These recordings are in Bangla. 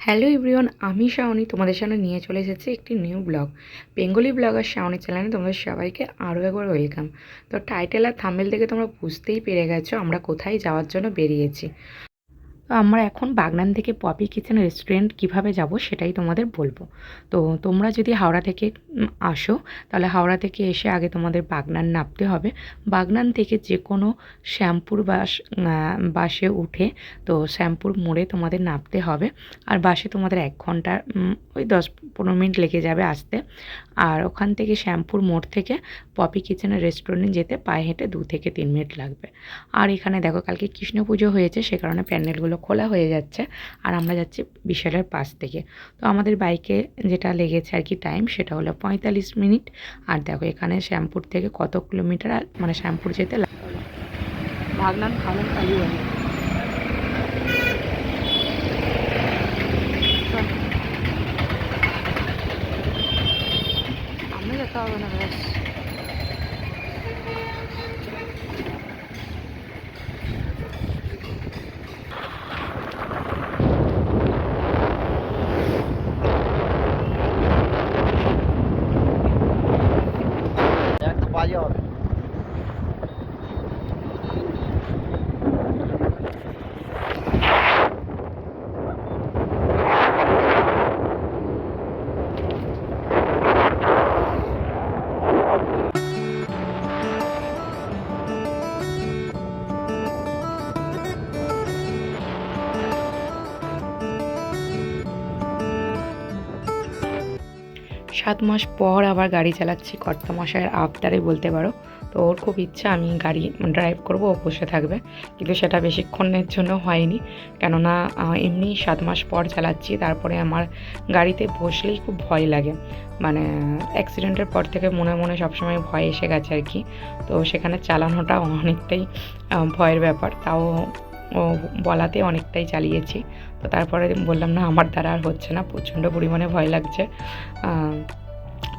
হ্যালো ইভরিওয়ান আমি শাওনি তোমাদের সামনে নিয়ে চলে এসেছি একটি নিউ ব্লগ। বেঙ্গলি ব্লগ আর শাওনি চ্যানেলে তোমাদের সবাইকে আরও একবার ওয়েলকাম। তো টাইটেল আর থাম্বেল থেকে তোমরা বুঝতেই পেরে গেছো আমরা কোথায় যাওয়ার জন্য বেরিয়েছি। তো আমরা এখন বাগনান থেকে পপি কিচেন রেস্টুরেন্ট কীভাবে যাব সেটাই তোমাদের বলব। তো তোমরা যদি হাওড়া থেকে আসো, তাহলে হাওড়া থেকে এসে আগে তোমাদের বাগনান নামতে হবে। বাগনান থেকে যে কোনো শ্যামপুর বাস বাসে উঠে তো শ্যামপুর মোড়ে তোমাদের নামতে হবে। আর বাসে তোমাদের এক ঘণ্টা ওই দশ পনেরো মিনিট লেগে যাবে আসতে। আর ওখান থেকে শ্যাম্পুর মোড় থেকে পপি কিচেনের রেস্টুরেন্টে যেতে পায়ে হেঁটে দু থেকে তিন মিনিট লাগবে। আর এখানে দেখো কালকে কৃষ্ণ পুজো হয়েছে, সে কারণে প্যান্ডেলগুলো খোলা হয়ে যাচ্ছে। আর আমরা যাচ্ছি বিশালের পাশ থেকে। তো আমাদের বাইকে যেটা লেগেছে আর কি টাইম, সেটা হলো পঁয়তাল্লিশ মিনিট। আর দেখো এখানে শ্যামপুর থেকে কত কিলোমিটার মানে শ্যামপুর যেতে লাগে ভাগনান খালেন কালীবাড়ি সামনে যেতে হবে না ব্যাস সাত মাস পর আবার গাড়ি চালাচ্ছি, কর্তামশাইয়ের আবদারে বলতে পারো। তো ওর খুব ইচ্ছা, আমি গাড়ি ড্রাইভ করব, ও বসে থাকবে। কিন্তু সেটা বেশিক্ষণের জন্য হয়নি। কেননা এমনি সাত মাস পর চালাচ্ছি, তারপরে আমার গাড়িতে বসলেই খুব ভয় লাগে। মানে অ্যাক্সিডেন্টের পর থেকে মনে মনে সবসময় ভয় এসে গেছে আর কি। তো সেখানে চালানোটা অনেকটাই ভয়ের ব্যাপার। তাও বলাতে অনেকটাই চালিয়েছি। তো তারপরে বললাম, না, আমার দ্বারা আর হচ্ছে না, প্রচণ্ড পরিমাণে ভয় লাগছে।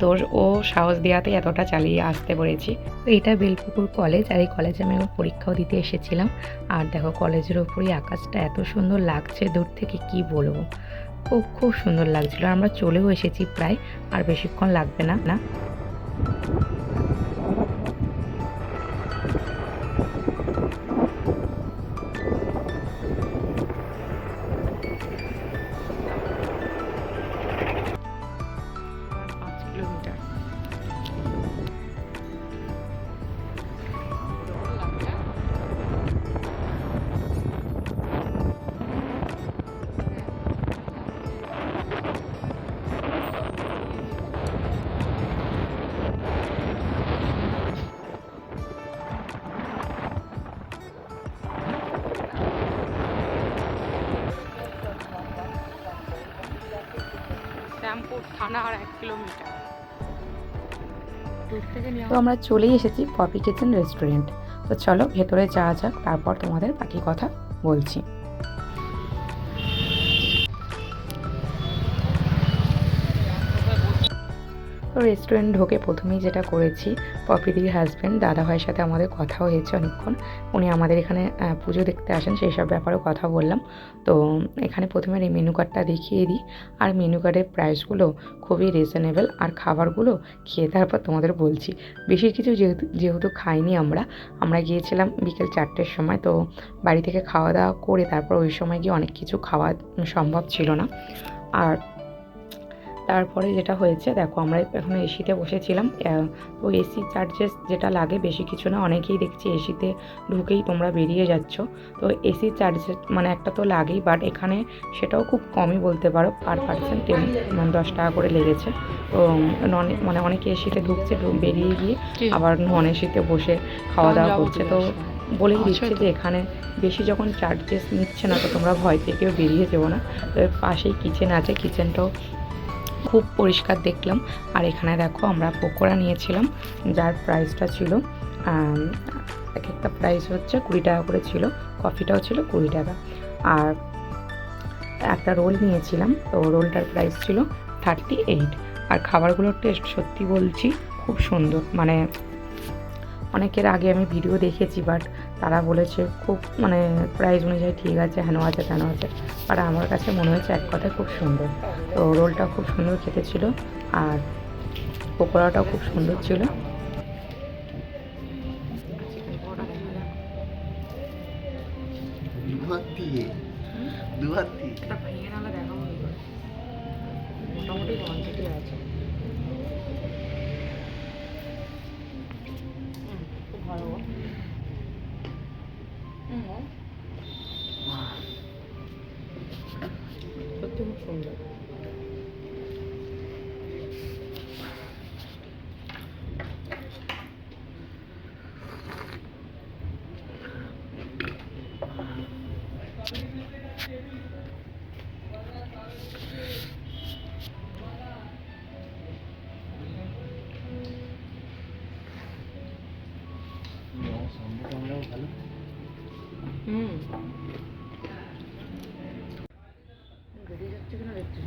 তো ও সাহস দেওয়াতে এতটা চালিয়ে আসতে পেরেছি। তো এটা বেলপুকুর কলেজ, আর এই কলেজে আমি একবার পরীক্ষাও দিতে এসেছিলাম। আর দেখো, কলেজের ওপরই আকাশটা এত সুন্দর লাগছে, দূর থেকে কি বলব? খুব খুব সুন্দর লাগছিল। আমরা চলেও এসেছি প্রায়, আর বেশিক্ষণ লাগবে না না? থানা আর এক কিলোমিটার। তো আমরা চলেই এসেছি পপি কিচেন রেস্টুরেন্ট। তো চলো ভেতরে যাওয়া যাক তারপর তোমাদের বাকি কথা বলছি। তো রেস্টুরেন্ট ঢোকে প্রথমেই যেটা করেছি, পপিদির হাজব্যান্ড দাদা ভাইয়ের সাথে আমাদের কথা হয়েছে অনেকক্ষণ। উনি আমাদের এখানে পুজো দেখতে আসেন, সেই সব ব্যাপারেও কথা বললাম। তো এখানে প্রথমে এই মেনু কার্ডটা দেখিয়ে দিই। আর মেনু কার্ডের প্রাইসগুলো খুবই রিজনেবল আর খাবারগুলো খেয়ে তারপর তোমাদের বলছি। বেশি কিছু যেহেতু যেহেতু খাইনি আমরা আমরা গিয়েছিলাম বিকেল চারটের সময়। তো বাড়ি থেকে খাওয়া দাওয়া করে তারপর ওই সময় গিয়ে অনেক কিছু খাওয়া সম্ভব ছিল না। আর তারপরে যেটা হয়েছে দেখো আমরা এখন এসিতে বসেছিলাম। তো এসি চার্জেস যেটা লাগে বেশি কিছু না অনেকেই দেখছি এসিতে ঢুকেই তোমরা বেরিয়ে যাচ্ছ। তো এসি চার্জেস মানে একটা তো লাগেই বাট এখানে সেটাও খুব কমই বলতে পারো পার পার্সেন্ট টেন মানে দশ টাকা করে লেগেছে। তো নন মানে অনেকে এসিতে ঢুকছে বেরিয়ে গিয়ে আবার নন এসিতে বসে খাওয়া দাওয়া করছে। তো বলেই দিচ্ছে যে এখানে বেশি যখন চার্জেস নিচ্ছে না তো তোমরা ভয় পেয়ে কেউ বেরিয়ে যেও না। তো পাশেই কিচেন আছে কিচেনটাও খুব পরিষ্কার দেখলাম। আর এখানে দেখো আমরা পকোড়া নিয়েছিলাম, যার প্রাইসটা ছিল এক একটা প্রাইস হচ্ছে কুড়ি টাকা করে ছিল কফিটাও ছিল কুড়ি টাকা। আর একটা রোল নিয়েছিলাম, তো রোলটার প্রাইস ছিল থার্টি এইট আর খাবারগুলোর টেস্ট সত্যি বলছি, খুব সুন্দর। মানে অনেকের আগে আমি ভিডিও দেখেছি বাট তারা বলেছে খুব মানে প্রাইস অনুযায়ী ঠিক আছে হেন আছে তেন আছে। আর আমার কাছে মনে হয়েছে এক কথায় খুব সুন্দর। তো রোলটা খুব সুন্দর খেতে ছিল আর পকোড়াটাও খুব সুন্দর ছিল। মোটামুটি আছে। ভালো। হুম। বেরিয়ে যাচ্ছে কিনা দেখছি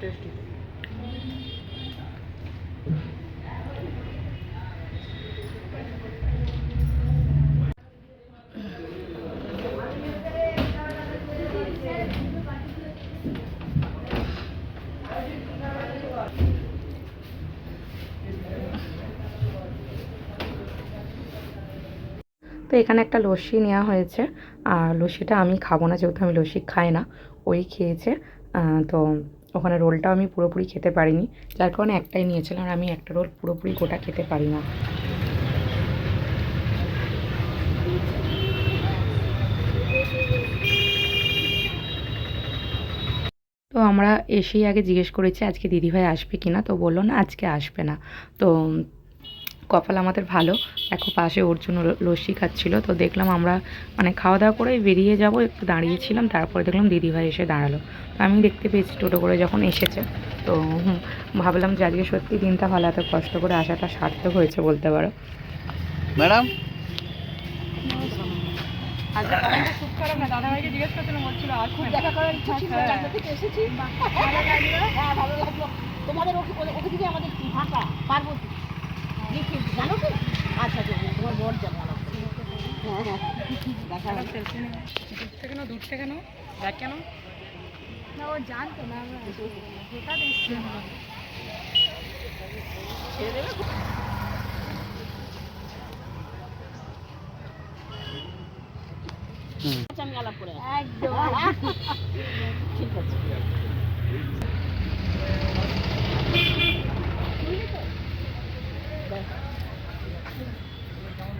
টেস্টি তো এখানে একটা লস্যি নেওয়া হয়েছে। আর লস্যিটা আমি খাব না, যেহেতু আমি লস্যি খাই না, ওই খেয়েছে। তো ওখানে রোলটাও আমি পুরোপুরি খেতে পারিনি। যার কারণে একটাই নিয়েছিলাম আর আমি একটা রোল পুরোপুরি গোটা খেতে পারি না। তো আমরা এসেই আগে জিজ্ঞেস করেছি, আজকে দিদিভাই আসবে কি না তো বলল না, আজকে আসবে না। তো কপাল আমাদের ভালো। দেখো পাশে ওর জন্য লস্যি খাচ্ছিল। তো দেখলাম আমরা মানে খাওয়া দাওয়া করে বেরিয়ে যাব একটু দাঁড়িয়েছিলাম তারপরে দেখলাম দিদিভাই এসে দাঁড়াল। তো আমি দেখতে পেয়েছি টোটো করে যখন এসেছে। তো হুম, ভাবলাম যে আজকে সত্যি দিনটা ভালো এত কষ্ট করে আসাটা সার্থক হয়েছে বলতে পারো। ম্যাডাম? দেখা করার ইচ্ছা ছিল তারপর থেকে এসেছি। ভালো লাগল। হ্যাঁ ভালো লাগল। তোমাদের ওকে ওকে দিকে আমাদের ফাঁকা পার্বতী। জানো কি আচ্ছা আচ্ছা তোমার বর জানো হ্যাঁ হ্যাঁ। কেন দূর থেকে কেন দেখ কেন? না ও জানতো না হঠাৎ এসছি ছেড়ে দেবে? আচ্ছা, আমি আলাপ করে একদম। ঠিক আছে।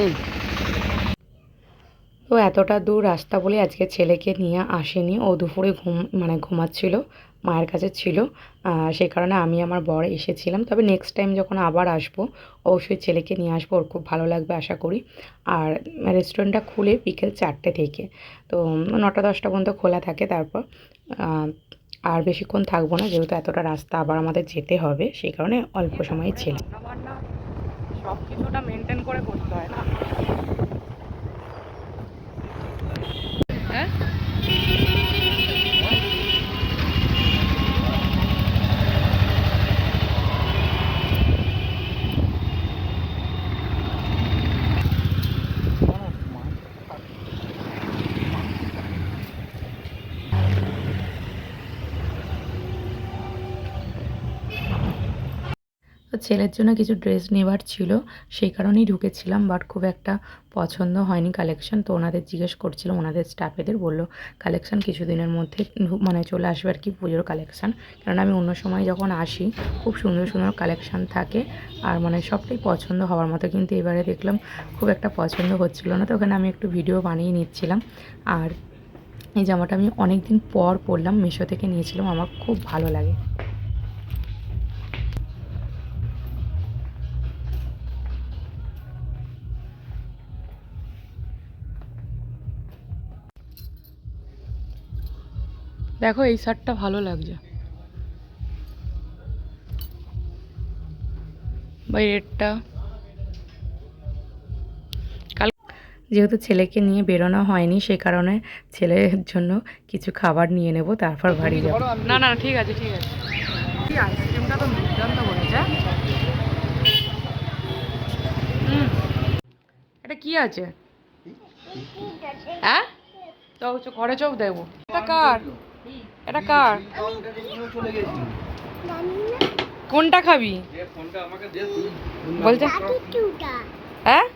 হুম। তো এতটা দূর রাস্তা বলে আজকে ছেলেকে নিয়ে আসেনি। ও দুপুরে ঘুম মানে ঘুমাচ্ছিল, মায়ের কাছে ছিল। সেই কারণে আমি আমার বর এসেছিলাম। তবে নেক্সট টাইম যখন আবার আসব, অবশ্যই ছেলেকে নিয়ে আসব। ওর খুব ভালো লাগবে আশা করি। আর রেস্টুরেন্টটা খুলে বিকেল চারটে থেকে। তো, নটা দশটা পর্যন্ত খোলা থাকে তারপর আর বেশিক্ষণ থাকব না। যেহেতু এতটা রাস্তা আবার আমাদের যেতে হবে সেই কারণে অল্প সময় ছিল সব কিছুটা মেনটেন করে করতে হয় না। তো ছেলের জন্য কিছু ড্রেস নেবার ছিল, সেই কারণেই ঢুকেছিলাম বাট খুব একটা পছন্দ হয়নি কালেকশন তো ওনাদের জিজ্ঞেস করছিলাম, ওনাদের স্টাফেদের বলল কালেকশন কিছুদিনের মধ্যে মানে চলে আসবে আর কি পুজোর কালেকশান কারণ আমি অন্য সময় যখন আসি, খুব সুন্দর সুন্দর কালেকশন থাকে, আর মানে সবটাই পছন্দ হওয়ার মতো, কিন্তু এবারে দেখলাম খুব একটা পছন্দ হচ্ছিল না, তো ওখানে আমি একটু ভিডিও বানিয়ে নিচ্ছিলাম। আর এই জামাটা আমি অনেক দিন পর পরলাম, মিশো থেকে নিয়েছিলাম, আমার খুব ভালো লাগে। দেখো এই শার্টটা ভালো লাগছে। বা কাল যেহেতু ছেলেকে নিয়ে বেরোনো হয়নি সে কারণে ছেলের জন্য কিছু খাবার নিয়ে নেব তারপর বাড়ি যাব। না না ঠিক আছে ঠিক আছে। কি আইসক্রিমটা তো দুর্দান্ত বলেছে হুম। এটা কি আছে? হ্যাঁ? তো হচ্ছে ঘরে চোখ দেবো। এটা কার? এটা কার? কোনটা খাবি? বলছে হ্যাঁ?